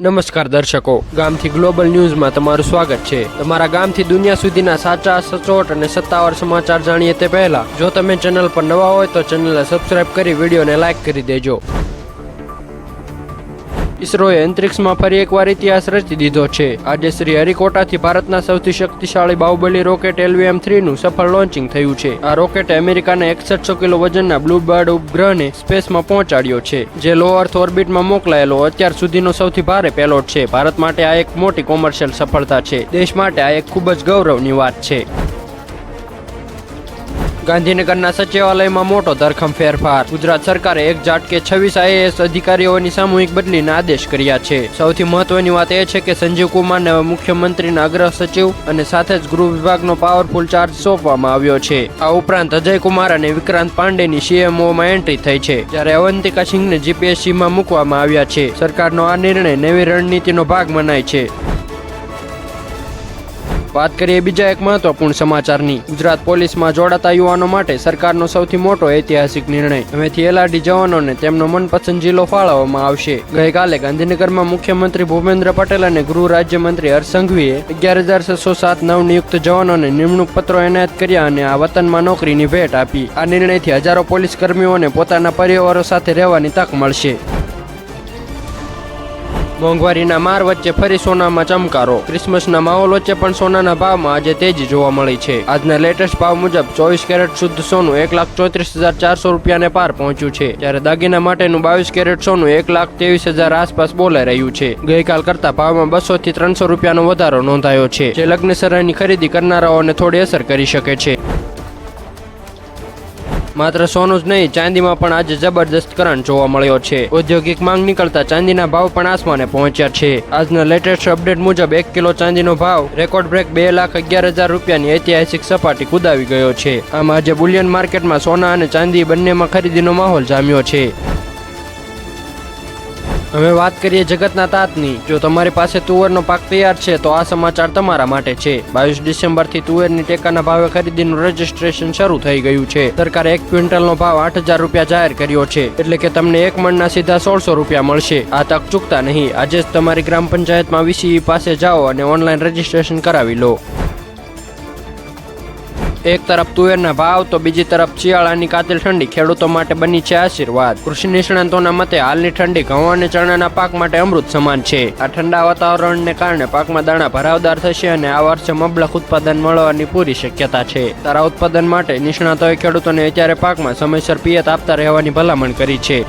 નમસ્કાર દર્શકો, ગામથી ગ્લોબલ ન્યૂઝમાં તમારું સ્વાગત છે. તમારા ગામથી દુનિયા સુધીના સાચા, સચોટ અને સત્તાવાર સમાચાર જાણીએ તે પહેલા, જો તમે ચેનલ પર નવા હોય તો ચેનલને સબસ્ક્રાઇબ કરી, વિડીયોને લાઇક કરી દેજો. ઇસરોએ અંતરિક્ષમાં ફરી એકવાર ઇતિહાસ રચી દીધો છે. આજે શ્રી હરિકોટાથી ભારતના સૌથી શક્તિશાળી બાહુબલી રોકેટ એલવીએમ થ્રીનું સફળ લોન્ચિંગ થયું છે. આ રોકેટે અમેરિકાના એકસઠસો કિલો વજનના બ્લુબર્ડ ઉપગ્રહને સ્પેસમાં પહોંચાડ્યો છે, જે લો અર્થ ઓર્બિટમાં મોકલાયેલો અત્યાર સુધીનો સૌથી ભારે પેલોટ છે. ભારત માટે આ એક મોટી કોમર્શિયલ સફળતા છે. દેશ માટે આ એક ખૂબ જ ગૌરવની વાત છે. ગાંધીનગરના સચિવાલયમાં મોટો ધરખમ ફેરફાર. ગુજરાત સરકારે એક ઝાટકે છવ્વીસ આઈએએસ અધિકારીઓની સામૂહિક બદલીના આદેશ કર્યા છે. સૌથી મહત્વની વાત એ છે કે સંજીવ કુમારને મુખ્યમંત્રીના અગ્ર સચિવ અને સાથે જ ગૃહ વિભાગનો પાવરફુલ ચાર્જ સોંપવામાં આવ્યો છે. આ ઉપરાંત અજય કુમાર અને વિક્રાંત પાંડેની સીએમઓમાં એન્ટ્રી થઈ છે, જ્યારે અવંતિકા સિંહને જીપીએસસીમાં મૂકવામાં આવ્યા છે. સરકારનો આ નિર્ણય નવી રણનીતિનો ભાગ મનાય છે. વાત કરીએ બીજા એક મહત્વપૂર્ણ સમાચારની. ગુજરાત પોલીસમાં જોડાતા યુવાનો માટે સરકારનો સૌથી મોટો ઐતિહાસિક નિર્ણય. હવેથી એલઆરડી જવાનોને તેમનો મનપસંદ જિલ્લો ફાળવવામાં આવશે. ગઈકાલે ગાંધીનગરમાં મુખ્યમંત્રી ભૂપેન્દ્ર પટેલ અને ગૃહ રાજ્યમંત્રી હર્ષ સંઘવીએ અગિયાર હજાર છસો સાત નવનિયુક્ત જવાનોને નિમણૂક પત્રો એનાયત કર્યા અને આ વતનમાં નોકરીની ભેટ આપી. આ નિર્ણયથી હજારો પોલીસ કર્મીઓને પોતાના પરિવારો સાથે રહેવાની તક મળશે. મોંઘવારીના માર વચ્ચે ફરી સોનામાં ચમકારો. ક્રિસમસના માહોલ વચ્ચે પણ સોનાના ભાવમાં આજે તેજી જોવા મળી છે. આજના લેટેસ્ટ ભાવ મુજબ ચોવીસ કેરેટ શુદ્ધ સોનું એક લાખ ચોત્રીસ હજાર ચારસો રૂપિયાને પાર પહોંચ્યું છે. જ્યારે દાગીના માટેનું બાવીસ કેરેટ સોનું એક લાખ ત્રેવીસ હજાર આસપાસ બોલાઈ રહ્યું છે. ગઈકાલ કરતા ભાવમાં બસો થી ત્રણસો રૂપિયાનો વધારો નોંધાયો છે, જે લગ્ન સરાયની ખરીદી કરનારાઓને થોડી અસર કરી શકે છે. માત્ર સોનું જ નહીં, ચાંદીમાં પણ આજે જબરદસ્ત કરંટ જોવા મળ્યો છે. ઔદ્યોગિક માંગ નીકળતા ચાંદીના ભાવ પણ આસમાને પહોંચ્યા છે. આજના લેટેસ્ટ અપડેટ મુજબ એક કિલો ચાંદીનો ભાવ રેકોર્ડ બ્રેક બે લાખ અગિયાર હજાર રૂપિયાની ઐતિહાસિક સપાટી કુદાવી ગયો છે. આમ આજે બુલિયન માર્કેટમાં સોના અને ચાંદી બંનેમાં ખરીદીનો માહોલ જામ્યો છે. હવે વાત કરીએ જગતના તાતની. જો તમારી પાસે તુવેરનો પાક તૈયાર છે, તો આ સમાચાર તમારા માટે છે. બાવીસ ડિસેમ્બરથી તુવેરની ટેકાના ભાવે ખરીદીનું રજીસ્ટ્રેશન શરૂ થઈ ગયું છે. સરકારે એક ક્વિન્ટલનો ભાવ આઠ હજાર રૂપિયા જાહેર કર્યો છે. એટલે કે તમને એક મણના સીધા સોળસો રૂપિયા મળશે. આ તક ચૂકતા નહીં. આજે જ તમારી ગ્રામ પંચાયતમાં વીસીઈ પાસે જાઓ અને ઓનલાઈન રજીસ્ટ્રેશન કરાવી લો. એક તરફ તુવેરના ભાવ, તો બીજી તરફ શિયાળાની કાતિલ ઠંડી ખેડૂતો માટે બની છે આશીર્વાદ. કૃષિ નિષ્ણાંતોના મતે હાલની ઠંડી ઘઉં અને ચણાના પાક માટે અમૃત સમાન છે. આ ઠંડા વાતાવરણને કારણે પાકમાં દાણા ભરાવદાર થશે અને આ વર્ષે મબલખ ઉત્પાદન મળવાની પૂરી શક્યતા છે. તારા ઉત્પાદન માટે નિષ્ણાતોએ ખેડૂતોને અત્યારે પાકમાં સમયસર પિયત આપતા રહેવાની ભલામણ કરી છે.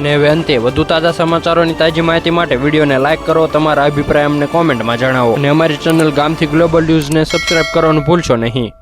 અને હવે અંતે વધુ તાજા સમાચારોની તાજી માહિતી માટે વિડીયોને લાઇક કરો, તમારા અભિપ્રાય અમને કોમેન્ટમાં જણાવો અને અમારી ચેનલ ગામથી ગ્લોબલ ન્યૂઝને સબસ્ક્રાઇબ કરવાનું ભૂલશો નહીં.